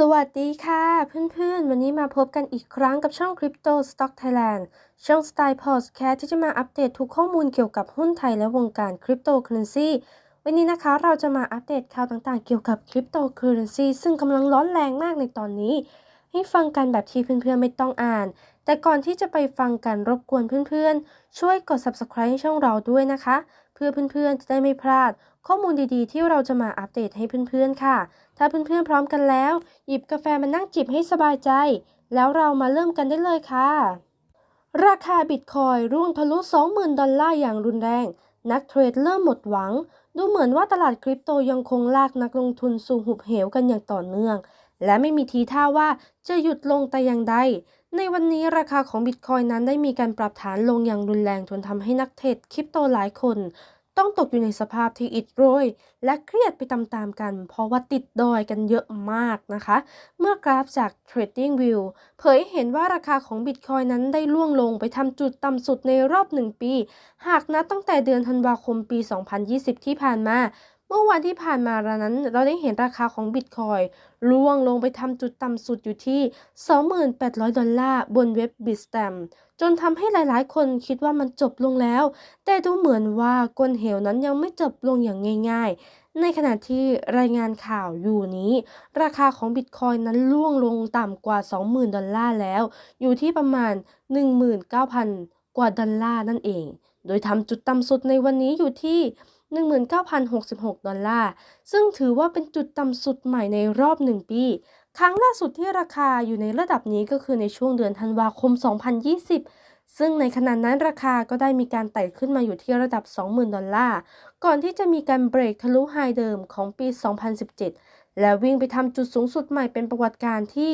สวัสดีค่ะ เพื่อนๆ วันนี้มาพบกันอีกครั้งกับช่อง Crypto Stock Thailand ช่อง Style Podcast ที่จะมาอัปเดตทุกข้อมูลเกี่ยวกับหุ้นไทยและวงการคริปโตเคอเรนซีวันนี้นะคะเราจะมาอัปเดตข่าวต่างๆ เกี่ยวกับคริปโตเคอเรนซีซึ่งกำลังร้อนแรงมากในตอนนี้ ให้ฟังกันแบบที่เพื่อนๆ ไม่ต้องอ่าน แต่ก่อนที่จะไปฟังกันรบกวนเพื่อนๆ ช่วยกด subscribe ให้ช่องเราด้วยนะคะ เพื่อเพื่อนๆ จะได้ไม่พลาด ข้อมูลดีๆ ที่เราจะมาอัปเดตให้เพื่อนๆค่ะ ถ้าเพื่อนๆพร้อมกันแล้ว หยิบกาแฟมานั่งจิบให้สบายใจ แล้วเรามาเริ่มกันได้เลยค่ะ ราคาบิตคอยร่วงทะลุ 20,000 ดอลลาร์อย่างรุนแรง นักเทรดเริ่มหมดหวัง ดูเหมือนว่าตลาดคริปโตยังคงลากนักลงทุนสู่หุบเหวกันอย่างต่อเนื่อง และไม่มีทีท่าว่าจะหยุดลงแต่อย่างใดในวันนี้ราคาของบิตคอยนั้นได้มีการปรับฐานลงอย่างรุนแรงจนทำให้นักเทรดคริปโตหลายคน ต้องตกอยู่ในสภาพที่อิดโรย และเครียดไปตามๆกัน เพราะว่าติดดอยกันเยอะมากนะคะ เมื่อกราฟจาก TradingView เผยเห็นว่าราคาของบิตคอยนั้นได้ล่วงลงไปทำจุดต่ำสุดในรอบ 1 ปี หากนับตั้งแต่เดือนธันวาคมปี 2020 ที่ผ่านมาเมื่อวันที่ผ่านมารนั้นเราได้เห็นราคาของบิตคอยล่วงลงไปทำจุดต่ำสุดอยู่ที่ 2,800ดอลลาร์บนเว็บ b i t s t a m จนทำให้หลายๆ คนคิดว่ามันจบลงแล้ว แต่ดูเหมือนว่าก้นเหวนั้นยังไม่จบลงอย่างง่ายๆ ในขณะที่รายงานข่าวอยู่นี้ ราคาของบิตคอยนั้นล่วงลงต่ำกว่า 20,000 ดอลลาร์แล้ว อยู่ที่ประมาณ 19,000 กว่าดอลลาร์นั่นเอง โดยทำจุดต่ำสุดในวันนี้อยู่ที่ 19,066 ดอลลาร์ ซึ่งถือว่าเป็นจุดต่ำสุดใหม่ในรอบ 1 ปี ครั้งล่าสุดที่ราคาอยู่ในระดับนี้ก็คือในช่วงเดือนธันวาคม 2020 ซึ่งในขณะนั้นราคาก็ได้มีการไต่ขึ้นมาอยู่ที่ระดับ 20,000 ดอลลาร์ ก่อนที่จะมีการเบรกทะลุไฮเดิมของปี 2017 และวิ่งไปทำจุดสูงสุดใหม่เป็นประวัติการที่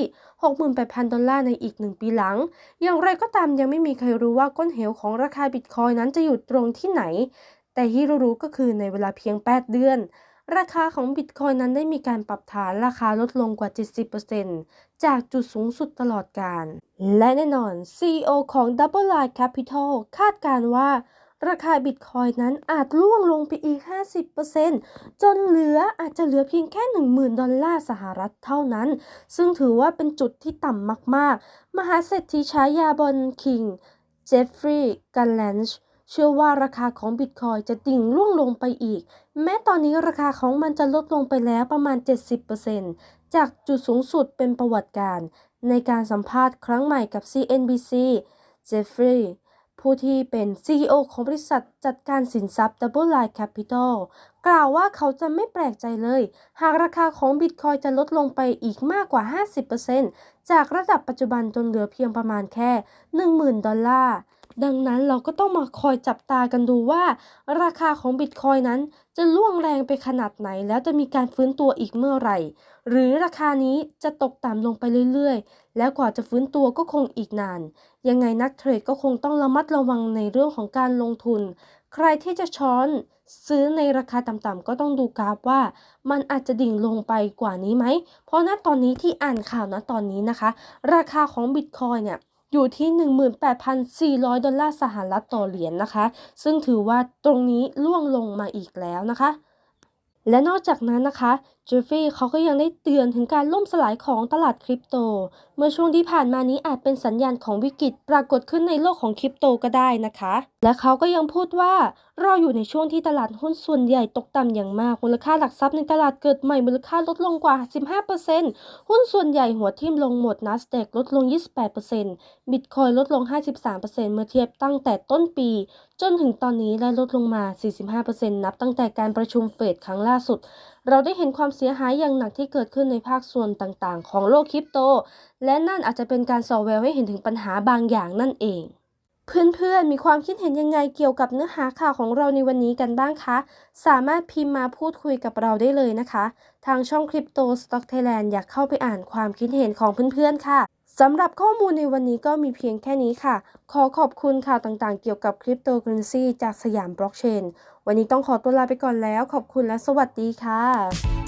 68,000 ดอลลาร์ในอีกหนึ่งปีหลัง อย่างไรก็ตามยังไม่มีใครรู้ว่าก้นเหวของราคาบิตคอยนั้นจะอยู่ตรงที่ไหน แต่ที่รู้ก็คือในเวลาเพียง 8 เดือน ราคาของบิตคอยนั้นได้มีการปรับฐานราคาลดลงกว่า 70%จากจุดสูงสุดตลอดการ และแน่นอน CEO ของ Double Line Capital คาดการว่าราคาบิตคอยนั้นอาจร่วงลงไปอีก 50%จนเหลืออาจจะเหลือเพียงแค่ 10,000 ดอลลาร์สหรัฐเท่านั้น ซึ่งถือว่าเป็นจุดที่ต่ำมาก ๆ มหาเศรษฐีฉายาบอลคิง เจฟฟรีย์ กันแลนช์ เชื่อว่าราคาของบิตคอยจะดิ่งล่วงลงไปอีก แม้ตอนนี้ราคาของมันจะลดลงไปแล้วประมาณ 70%จากจุดสูงสุดเป็นประวัติการ ในการสัมภาษณ์ครั้งใหม่กับ CNBC เจฟฟรีย์ผู้ที่เป็น CEO ของบริษัทจัดการสินทรัพย์ Double Line Capital กล่าวว่าเขาจะไม่แปลกใจเลย หากราคาของบิตคอยจะลดลงไปอีกมากกว่า 50%จากระดับปัจจุบันจนเหลือเพียงประมาณแค่ 10,000 ดอลลาร์ ดังนั้นเราก็ต้องมาคอยจับตากันดูว่า ราคาของบิตคอยนั้นจะล่วงแรงไปขนาดไหน แล้วจะมีการฟื้นตัวอีกเมื่อไหร่ หรือราคานี้จะตกต่ำลงไปเรื่อยๆ แล้วกว่าจะฟื้นตัวก็คงอีกนาน ยังไงนักเทรดก็คงต้องระมัดระวังในเรื่องของการลงทุน ใครที่จะช้อนซื้อในราคาต่ำๆก็ต้องดูกราฟว่า มันอาจจะดิ่งลงไปกว่านี้ไหม เพราะณตอนนี้ที่อ่านข่าวณตอนนี้นะคะ ราคาของบิตคอยเนี่ย อยู่ที่ 18,400 ดอลลาร์สหรัฐต่อเหรียญนนะคะ ซึ่งถือว่าตรงนี้ล่วงลงมาอีกแล้วนะคะ และนอกจากนั้นนะคะเจฟฟี่เขาก็ยังได้เตือนถึงการล่มสลายของตลาดคริปโต เมื่อช่วงที่ผ่านมานี้อาจเป็นสัญญาณของวิกฤตปรากฏขึ้นในโลกของคริปโตก็ได้นะคะ และเขาก็ยังพูดว่าเราอยู่ในช่วงที่ตลาดหุ้นส่วนใหญ่ตกต่ำอย่างมาก มูลค่าหลักทรัพย์ในตลาดเกิดใหม่มูลค่าลดลงกว่า 15%หุ้นส่วนใหญ่หัวทิ่มลงหมด NASDAQ ลดลง 28%บิตคอยลดลง 53%เมื่อเทียบตั้งแต่ต้นปี จนถึงตอนนี้และลดลงมา 45%นับตั้งแต่การประชุมเฟดครั้งล่าสุดเราได้เห็นความเสียหายอย่างหนักที่เกิดขึ้นในภาคส่วนต่างๆ ของโลกคริปโต และนั่นอาจจะเป็นการสอแววให้เห็นถึงปัญหาบางอย่างนั่นเอง เพื่อนๆ มีความคิดเห็นยังไงเกี่ยวกับเนื้อหาข่าวของเราในวันนี้กันบ้างคะ สามารถพิมพ์มาพูดคุยกับเราได้เลยนะคะ ทางช่อง Crypto Stock Thailand อยากเข้าไปอ่านความคิดเห็นของเพื่อนๆ ค่ะ สำหรับข้อมูลในวันนี้ก็มีเพียงแค่นี้ค่ะ ขอขอบคุณข่าวต่างๆ เกี่ยวกับคริปโตเคอเรนซีจากสยามบล็อกเชน วันนี้ต้องขอตัวลาไปก่อนแล้ว ขอบคุณและสวัสดีค่ะ